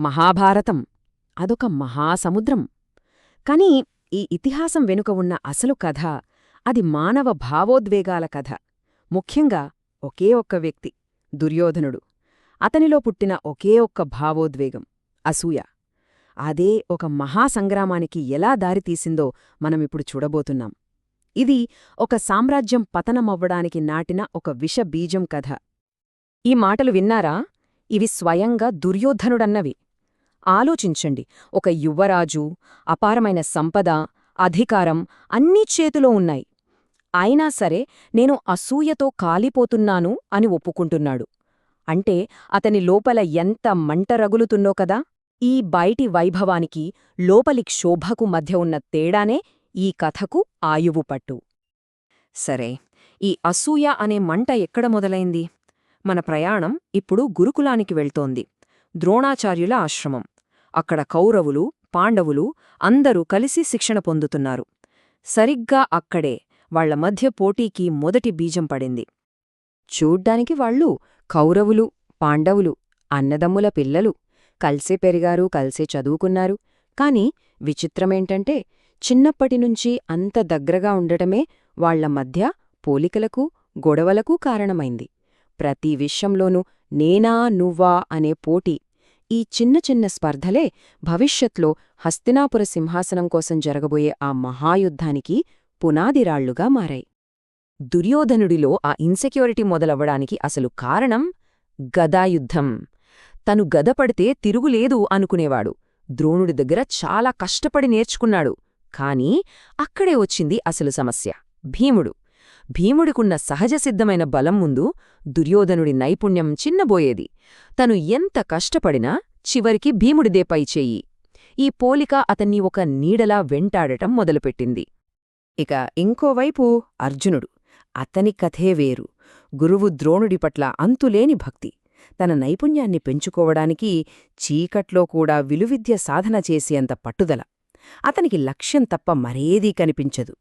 మహాభారతం. అదొక మహాసముద్రం. కాని ఈ ఇతిహాసం వెనుక ఉన్న అసలు కథ అది మానవ భావోద్వేగాల కథ. ముఖ్యంగా ఒకే ఒక్క వ్యక్తి దుర్యోధనుడు. అతనిలో పుట్టిన ఒకే ఒక్క భావోద్వేగం అసూయ. అదే ఒక మహాసంగ్రామానికి ఎలా దారితీసిందో మనమిప్పుడు చూడబోతున్నాం. ఇది ఒక సామ్రాజ్యం పతనమవ్వడానికి నాటిన ఒక విషబీజం కథ. ఈ మాటలు విన్నారా? ఇవి స్వయంగా దుర్యోధనుడన్నవి. ఆలోచించండి. ఒక యువరాజు అపారమైన సంపద అధికారం అన్నీ చేతిలో ఉన్నాయి. అయినా సరే నేను అసూయతో కాలిపోతున్నాను అని ఒప్పుకుంటున్నాడు. అంటే అతని లోపల ఎంత మంట రగులుతున్నో కదా! ఈ బయటి వైభవానికి లోపలి క్షోభకు మధ్య ఉన్న తేడానే ఈ కథకు ఆయువు పట్టు. సరే ఈ అసూయ అనే మంట ఎక్కడ మొదలైంది? మన ప్రయాణం ఇప్పుడు గురుకులానికి వెళ్తోంది. ద్రోణాచార్యుల ఆశ్రమం. అక్కడ కౌరవులు పాండవులు అందరూ కలిసి శిక్షణ పొందుతున్నారు. సరిగ్గా అక్కడే వాళ్ళ మధ్య పోటీకి మొదటి బీజం పడింది. చూడ్డానికి వాళ్ళు కౌరవులు పాండవులు అన్నదమ్ముల పిల్లలు కల్సే పెరిగారు కలిసే చదువుకున్నారు. కాని విచిత్రమేంటంటే చిన్నప్పటినుంచి అంత దగ్గరగా ఉండటమే వాళ్ళ మధ్య పోలికలకు గొడవలకు కారణమైంది. ప్రతి విషయంలోనూ నేనా నువ్వా అనే పోటీ ఈ చిన్న చిన్న స్పర్ధలే భవిష్యత్లో హస్తినాపుర సింహాసనం కోసం జరగబోయే ఆ మహాయుద్ధానికి పునాదిరాళ్ళుగా మారాయి. దుర్యోధనుడిలో ఆ ఇన్సెక్యూరిటీ మొదలవ్వడానికి అసలు కారణం గదాయుద్ధం. తను గదపడితే తిరుగులేదు అనుకునేవాడు. ద్రోణుడి దగ్గర చాలా కష్టపడి నేర్చుకున్నాడు. కాని అక్కడే వచ్చింది అసలు సమస్య. భీముడు భీముడికున్న సహజసిద్ధమైన బలం ముందు దుర్యోధనుడి నైపుణ్యం చిన్నబోయేది. తను ఎంత కష్టపడినా చివరికి భీముడిదే పైచేయి ఈ పోలిక అతన్ని ఒక నీడలా వెంటాడటం మొదలుపెట్టింది. ఇక ఇంకోవైపు అర్జునుడు. అతని కథే వేరు. గురువు ద్రోణుడి పట్ల అంతులేని భక్తి. తన నైపుణ్యాన్ని పెంచుకోవడానికి చీకట్లో కూడా విలువిద్య సాధన చేసేంత పట్టుదల. అతనికి లక్ష్యం తప్ప మరేదీ కనిపించదు.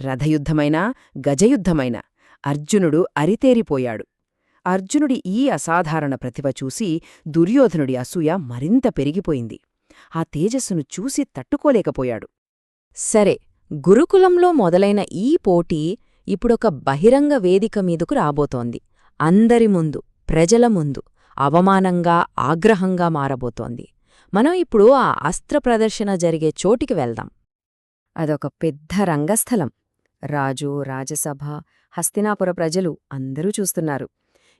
రథయుద్ధమైనా గజయుద్ధమైనా అర్జునుడు అరితేరిపోయాడు. అర్జునుడి ఈ అసాధారణ ప్రతిభ చూసి దుర్యోధనుడి అసూయ మరింత పెరిగిపోయింది. ఆ తేజస్సును చూసి తట్టుకోలేకపోయాడు. సరే గురుకులంలో మొదలైన ఈ పోటీ ఇప్పుడొక బహిరంగ వేదిక మీదకు రాబోతోంది. అందరి ముందు ప్రజల ముందు అవమానంగా ఆగ్రహంగా మారబోతోంది. మనం ఇప్పుడు ఆ అస్త్ర ప్రదర్శన జరిగే చోటికి వెళ్దాం. అదొక పెద్ద రంగస్థలం. రాజు రాజసభ హస్తినాపుర ప్రజలు అందరూ చూస్తున్నారు.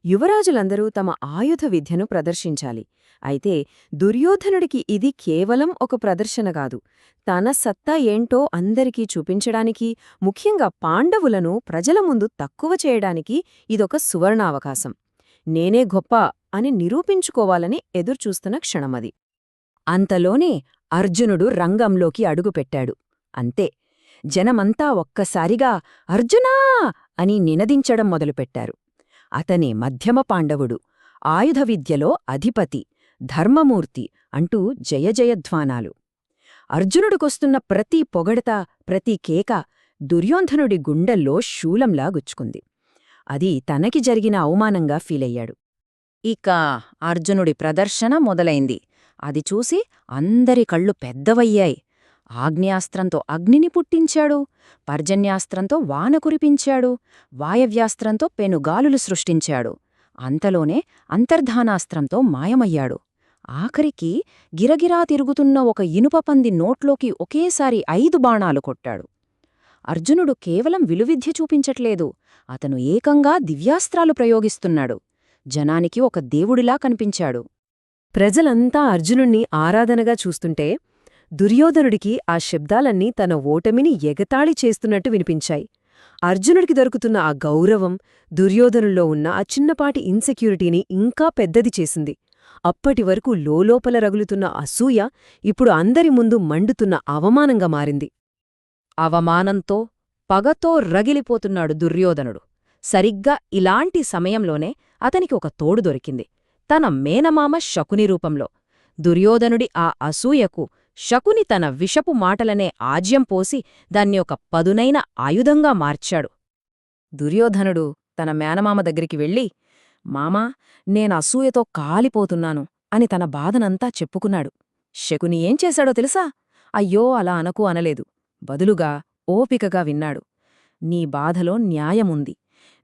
యువరాజులందరూ తమ ఆయుధ విద్యను ప్రదర్శించాలి. అయితే దుర్యోధనుడికి ఇది కేవలం ఒక ప్రదర్శన కాదు. తన సత్తా ఏంటో అందరికీ చూపించడానికి ముఖ్యంగా పాండవులను ప్రజల ముందు తక్కువ చేయడానికి ఇదొక సువర్ణావకాశం. నేనే గొప్ప అని నిరూపించుకోవాలని ఎదుర్చూస్తున్న క్షణమది. అంతలోనే అర్జునుడు రంగంలోకి అడుగుపెట్టాడు. అంతే. జనమంతా ఒక్కసారిగా అర్జునా! అని నినదించడం మొదలుపెట్టారు. అతని మధ్యమ పాండవుడు. ఆయుధ విద్యలో అధిపతి. ధర్మమూర్తి అంటూ జయజయధ్వానాలు అర్జునుడికొస్తున్న ప్రతి పొగడత ప్రతి కేక దుర్యోధనుడి గుండెల్లో శూలంలా గుచ్చుకుంది. అది తనకి జరిగిన అవమానంగా ఫీలయ్యాడు. ఇక అర్జునుడి ప్రదర్శన మొదలైంది. అది చూసి అందరి కళ్ళు పెద్దవయ్యాయి. ఆగ్నేయాస్త్రంతో అగ్నిని పుట్టించాడు పర్జన్యాస్త్రంతో వాన కురిపించాడు వాయవ్యాస్త్రంతో పెనుగాలులు సృష్టించాడు అంతలోనే అంతర్ధానాస్త్రంతో మాయమయ్యాడు. ఆఖరికి గిరగిరా తిరుగుతున్న ఒక ఇనుపపంది నోట్లోకి ఒకేసారి ఐదు బాణాలు కొట్టాడు. అర్జునుడు కేవలం విలువిద్య చూపించట్లేదు అతను ఏకంగా దివ్యాస్త్రాలు ప్రయోగిస్తున్నాడు జనానికి ఒక దేవుడిలా కనిపించాడు. ప్రజలంతా అర్జునుణ్ణి ఆరాధనగా చూస్తుంటే దుర్యోధనుడికి ఆ శబ్దాలన్నీ తన ఓటమిని ఎగతాళి చేస్తున్నట్టు వినిపించాయి. అర్జునుడికి దొరుకుతున్న ఆ గౌరవం దుర్యోధనుల్లో ఉన్న ఆ చిన్నపాటి ఇన్సెక్యూరిటీని ఇంకా పెద్దది చేసింది. అప్పటి వరకు లోలోపల రగులుతున్న అసూయ ఇప్పుడు అందరి ముందు మండుతున్న అవమానంగా మారింది. అవమానంతో పగతో రగిలిపోతున్నాడు దుర్యోధనుడు. సరిగ్గా ఇలాంటి సమయంలోనే అతనికి ఒక తోడు దొరికింది. తన మేనమామ శకుని రూపంలో. దుర్యోధనుడి ఆ అసూయకు శకుని తన విషపు మాటలనే ఆజ్యం పోసి దాన్ని ఒక పదునైన ఆయుధంగా మార్చాడు. దుర్యోధనుడు తన మేనమామ దగ్గరికి వెళ్ళి మామా నేనసూయతో కాలిపోతున్నాను అని తన బాధనంతా చెప్పుకున్నాడు. శకుని ఏం చేశాడో తెలుసా? అయ్యో అలా అనకు అనలేదు. బదులుగా ఓపికగా విన్నాడు. నీ బాధలో న్యాయముంది.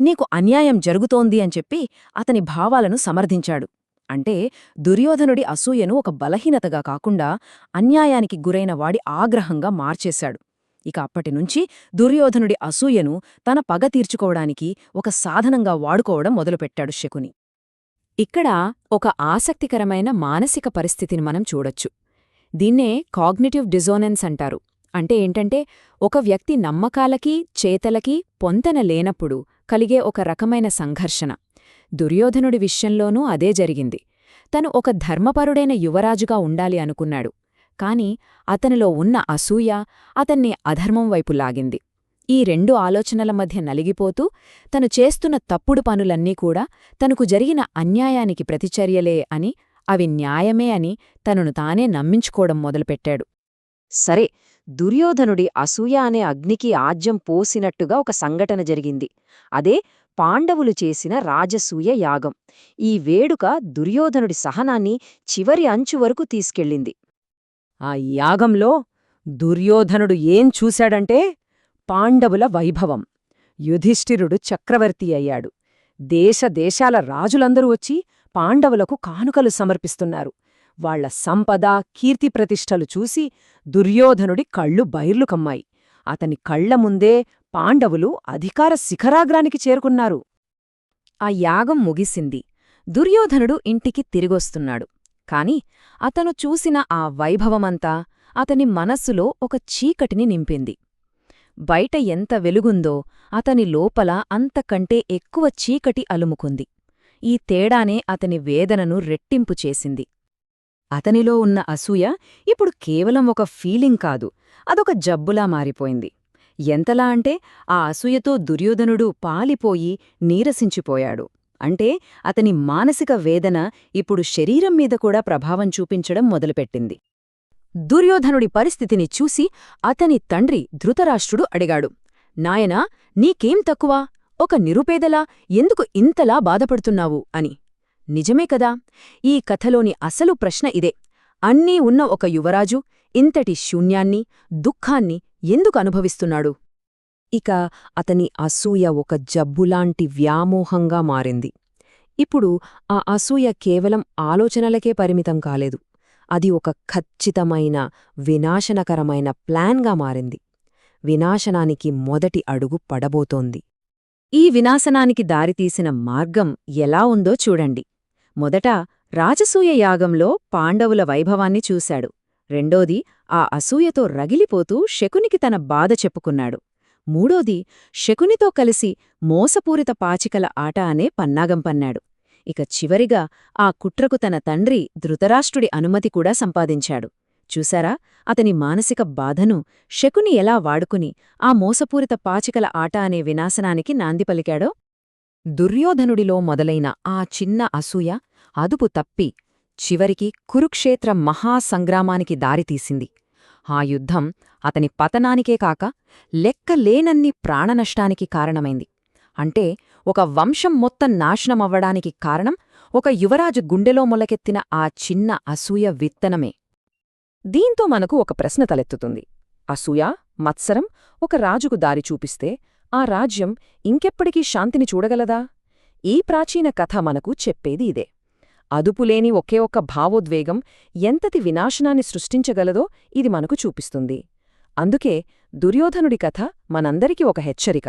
నీకు అన్యాయం జరుగుతోంది అని చెప్పి అతని భావాలను సమర్థించాడు. అంటే దుర్యోధనుడి అసూయను ఒక బలహీనతగా కాకుండా అన్యాయానికి గురైన వాడి ఆగ్రహంగా మార్చేశాడు. ఇక అప్పటినుంచి దుర్యోధనుడి అసూయను తన పగ తీర్చుకోవడానికి ఒక సాధనంగా వాడుకోవడం మొదలుపెట్టాడు శకుని. ఇక్కడ ఒక ఆసక్తికరమైన మానసిక పరిస్థితిని మనం చూడొచ్చు. దీన్నే కాగ్నిటివ్ డిజోనెన్స్ అంటారు. అంటే ఏంటంటే ఒక వ్యక్తి నమ్మకాలకి చేతలకి పొంతన లేనప్పుడు కలిగే ఒక రకమైన సంఘర్షణ. దుర్యోధనుడి విషయంలోనూ అదే జరిగింది. తను ఒక ధర్మపరుడైన యువరాజుగా ఉండాలి అనుకున్నాడు. కాని అతనిలో ఉన్న అసూయ అతన్ని అధర్మం వైపు లాగింది. ఈ రెండు ఆలోచనల మధ్య నలిగిపోతూ తను చేస్తున్న తప్పుడు పనులన్నీ కూడా తనకు జరిగిన అన్యాయానికి ప్రతిచర్యలే అని అవి న్యాయమే అని తనను తానే నమ్మించుకోవడం మొదలుపెట్టాడు. సరే దుర్యోధనుడి అసూయ అనే అగ్నికి ఆజ్యం పోసినట్టుగా ఒక సంఘటన జరిగింది. అదే పాండవులు చేసిన రాజసూయ యాగం. ఈ వేడుక దుర్యోధనుడి సహనాన్ని చివరి అంచు వరకు తీసుకెళ్ళింది. ఆ యాగంలో దుర్యోధనుడు ఏం చూశాడంటే పాండవుల వైభవం. యుధిష్ఠిరుడు చక్రవర్తి అయ్యాడు. దేశదేశాల రాజులందరూ వచ్చి పాండవులకు కానుకలు సమర్పిస్తున్నారు. వాళ్ళ సంపద కీర్తిప్రతిష్టలు చూసి దుర్యోధనుడి కళ్ళు బైర్లు కమ్మాయి. అతని కళ్ళ ముందే పాండవులు అధికార శిఖరాగ్రానికి చేరుకున్నారు. ఆ యాగం ముగిసింది. దుర్యోధనుడు ఇంటికి తిరిగొస్తున్నాడు. కాని అతను చూసిన ఆ వైభవమంతా అతని మనస్సులో ఒక చీకటిని నింపింది. బయట ఎంత వెలుగుందో అతని లోపల అంతకంటే ఎక్కువ చీకటి అలుముకుంది. ఈ తేడానే అతని వేదనను రెట్టింపు చేసింది. అతనిలో ఉన్న అసూయ ఇప్పుడు కేవలం ఒక ఫీలింగ్ కాదు అదొక జబ్బులా మారిపోయింది. ఎంతలా అంటే ఆ అసూయతో దుర్యోధనుడు పాలిపోయి నీరసించిపోయాడు. అంటే అతని మానసిక వేదన ఇప్పుడు శరీరం మీద కూడా ప్రభావం చూపించడం మొదలుపెట్టింది. దుర్యోధనుడి పరిస్థితిని చూసి అతని తండ్రి ధృతరాష్ట్రుడు అడిగాడు నాయనా నీకేం తక్కువ? ఒక నిరుపేదలా? ఎందుకు ఇంతలా బాధపడుతున్నావు? అని. నిజమే కదా? ఈ కథలోని అసలు ప్రశ్న ఇదే. అన్నీ ఉన్న ఒక యువరాజు ఇంతటి శూన్యాన్ని దుఃఖాన్ని ఎందుకు అనుభవిస్తున్నాడు? ఇక అతని అసూయ ఒక జబ్బులాంటి వ్యామోహంగా మారింది. ఇప్పుడు ఆ అసూయ కేవలం ఆలోచనలకే పరిమితం కాలేదు. అది ఒక ఖచ్చితమైన వినాశనకరమైన ప్లాన్గా మారింది. వినాశనానికి మొదటి అడుగు పడబోతోంది. ఈ వినాశనానికి దారితీసిన మార్గం ఎలా ఉందో చూడండి. మొదట రాజసూయ యాగంలో పాండవుల వైభవాన్ని చూశాడు. రెండోది ఆ అసూయతో రగిలిపోతూ శకునికి తన బాధ చెప్పుకున్నాడు. మూడోది శకునితో కలిసి మోసపూరిత పాచికల ఆట అనే పన్నాగం పన్నాడు. ఇక చివరిగా ఆ కుట్రకు తన తండ్రి ధృతరాష్ట్రుడి అనుమతి కూడా సంపాదించాడు. చూశారా అతని మానసిక బాధను శకుని ఎలా వాడుకుని ఆ మోసపూరిత పాచికల ఆట అనే వినాశనానికి నాంది పలికాడో? దుర్యోధనుడిలో మొదలైన ఆ చిన్న అసూయ అదుపు తప్పి చివరికి కురుక్షేత్ర మహాసంగ్రామానికి దారితీసింది. ఆ యుద్ధం అతని పతనానికే కాక లెక్కలేనన్ని ప్రాణనష్టానికి కారణమైంది. అంటే ఒక వంశం మొత్తం నాశనమవ్వడానికి కారణం ఒక యువరాజు గుండెలో మొలకెత్తిన ఆ చిన్న అసూయ విత్తనమే. దీంతో మనకు ఒక ప్రశ్న తలెత్తుతుంది. అసూయ మత్సరం ఒక రాజుకు దారి చూపిస్తే ఆ రాజ్యం ఇంకెప్పటికీ శాంతిని చూడగలదా? ఈ ప్రాచీన కథ మనకు చెప్పేది ఇదే. అదుపులేని ఒకే ఒక్క భావోద్వేగం ఎంతటి వినాశనాన్ని సృష్టించగలదో ఇది మనకు చూపిస్తుంది. అందుకే దుర్యోధనుడి కథ మనందరికీ ఒక హెచ్చరిక.